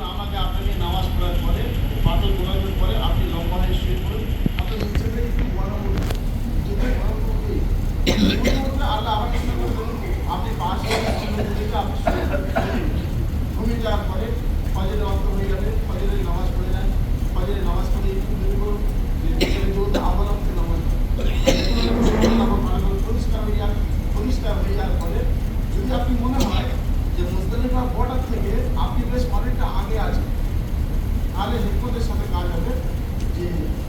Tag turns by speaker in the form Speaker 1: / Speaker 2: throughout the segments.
Speaker 1: নামাজ পড়ার পরে নামাজ পড়ে নেন। নামাজ পড়ে একটু দেখব পরিষ্কার হয়ে যাওয়ার পরে যদি আপনি মনে হয় যে মুজদালিফা বর্ডার থেকে আপনি বেশ অনেকটা আগে আছেন। তাহলে হিকমতের সাথে কাজ হবে যে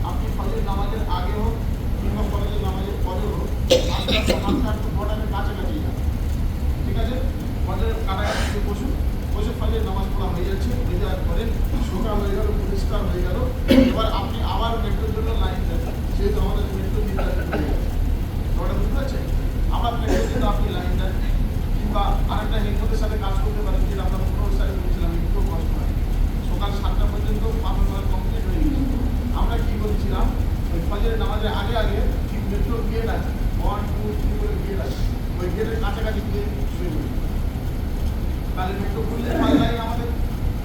Speaker 1: আপনি ফজরের নামাজের আগে হোক কিংবা ফজরের নামাজের পরে হোক আস্তে হাঁটতে হাঁটতে বর্ডারের কাছাকাছি যান। ঠিক আছে? ফজরের গিয়ে বসুন। বসে ফজরের নামাজ পড়া হয়ে যাচ্ছে। হয়ে যাওয়ার পরে সকাল হয়ে গেল, পরিষ্কার হয়ে গেল। এবার আপনি আবার মেট্রোর জন্য লাইন দেন সেহেতু আমাদের মেট্রো নির্ধারিত হয়ে গেছে ওটা বুঝতে পারছেন আবার মেট্রোর জন্য আপনি লাইন দেন কিংবা আরেকটা হিকমতের সাথে কাজ করতে পারেন যেটা আমরা পনেরো সালে বলেছিলাম একটু কষ্ট হয় সকাল সাতটা পর্যন্ত পাথর করা কমপ্লিট হয়ে গেছে আমরা কি বলছিলাম ওই ফজরের নামাজের আগে আগে ঠিক মেট্রো গেট আছে ওয়ান টু থ্রি করে গেট আছে ওই গেটের কাছাকাছি গিয়ে শুয়ে পড়ি তাহলে মেট্রো খুললে পাঁচ লাইন আমাদের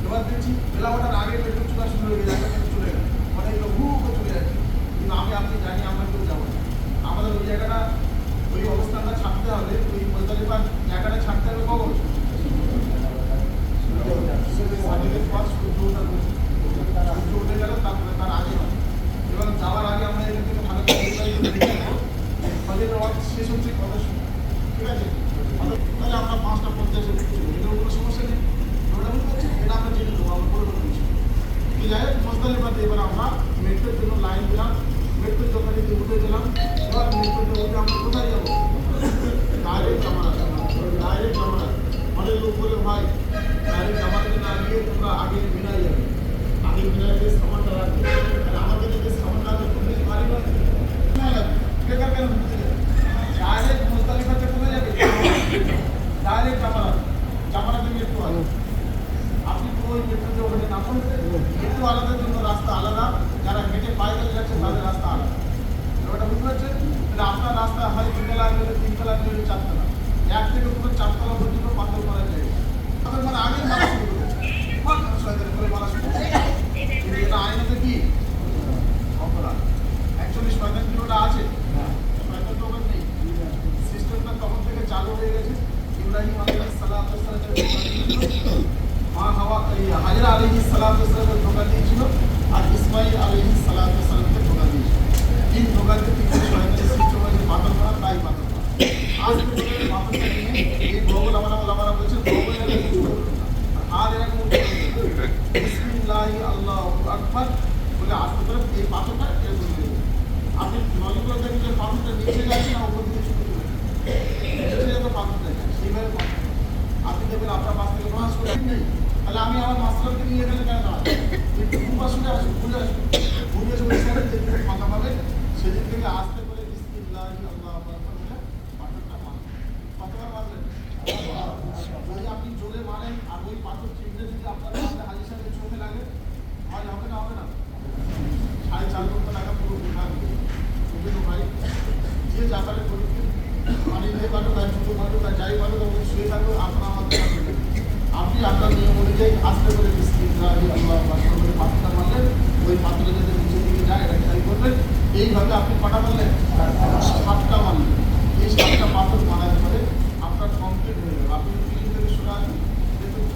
Speaker 1: এবার দেখছি ওঠার আগে মেট্রো চলা শুরু হয়ে গেছে চলে গেল অনেক লোক হু চলে যাচ্ছে কিন্তু আমি আপনি জানি আমরা কেউ যাব। না আমাদের ওই জায়গাটা ওই অবস্থানটা ছাড়তে হবে ওই মুজদালিফার জায়গাটা ছাড়তে হবে কখন এবং যাওয়ার আগে আমরা এখান থেকে ভালো ওয়াক্ত শেষ হচ্ছে কথা শুনে ঠিক আছে? তাহলে আমরা পাঁচটা পঞ্চাশে এটার কোনো সমস্যা নেই বুঝতে পারছি এটা আমরা জেনে নেব আমরা এবার আমরা মেট্রোর জন্য লাইন দিলাম মেট্রো যখন এদিকে উঠে গেলাম এবার আমরা কোথায় যাব ডাইরেক্ট জামানা ডাইরেক্ট জামানা অনেক লোক বলে ভাই ডাইরেক্ট জামানাতে না গিয়ে তোমরা আগে যাবে আগে মিনাই যে সামানটা রাখবে আর আমাদের যে সামানটা আছে তুমি পারি না না লাগবে বেকার কেন বুঝতে যাবে ডাইরেক্ট মুজদালিফাতে কোথায় যাবে ডাইরেক্ট জামানা জামানাতে মেট্রো আছে আপনি ওই মেট্রোতে ওখানে নামুন একটু আলাদার জন্য রাস্তা আলাদা। যারা হেঁটে পায়দল যাচ্ছে তাদের রাস্তা আলাদা। ব্যাপারটা বুঝতে পারছেন? আপনার রাস্তা হয় দুতলা গেলে তিনতলা গেলে চারতলা এক থেকে পুরো চারতলা পর্যন্ত পাথর করা যায়। পাথর মানে আগে মারা শুরু করে মারা শুরু কিন্তু এটা আইনাতে কি? অপরাধ। অ্যাকচুয়ালি শয়তান কিলোটা আছে। শয়তান তো ওখানে নেই সিস্টেমটা তখন থেকে চালু হয়ে গেছে। ইব্রাহিম আলাইহিস আর করা করা বলে আজ পর্যন্ত এই আপনি নজর দেখেন যে পাথরটা নিচে যাচ্ছে না উপর দিকে ছুটে চলে নিচে যত পাথর দেখেন সেইভাবে পাথর আপনি আপনার পাশ থেকে করে নেই তাহলে আমি আমার মাস্টারকে নিয়ে গেলে কেন দাঁড়াবো? একটু দুপাশ শুনে ঘুরে আসুন ঘুরে যেদিকে ফাঁকা পাবে সেদিক থেকে আসতে করে বিসমিল্লাহি, আল্লাহু আপনি জোরে মারেন, আর ওই পাথর চিনতে যদি আপনার হাজির সাহেবের চোখে লাগে হয় হবে না হবে না। সাড়ে চার লক্ষ টাকা পুরো বিভাগ ভাই, যে যাতারে আমিনে পারো, তার কিছু পারো, তার যাই পারো তখন শুয়ে থাকো, আপনার মধ্যে আপনি আপনার নিয়ম অনুযায়ী আস্তে করে বিস্তীর্ণী আল্লাহ পাত্রটা মারলেন, ওই পাত্রটা যাতে নিচের দিকে যায়, এটা খেয়াল করবেন। এইভাবে আপনি পাটা মারলেন? সাতটা মারলেন। এই সাতটা পাথর মারার পরে আপনার কমপ্লিট হয়ে গেল। আপনি তিন থেকে সোনা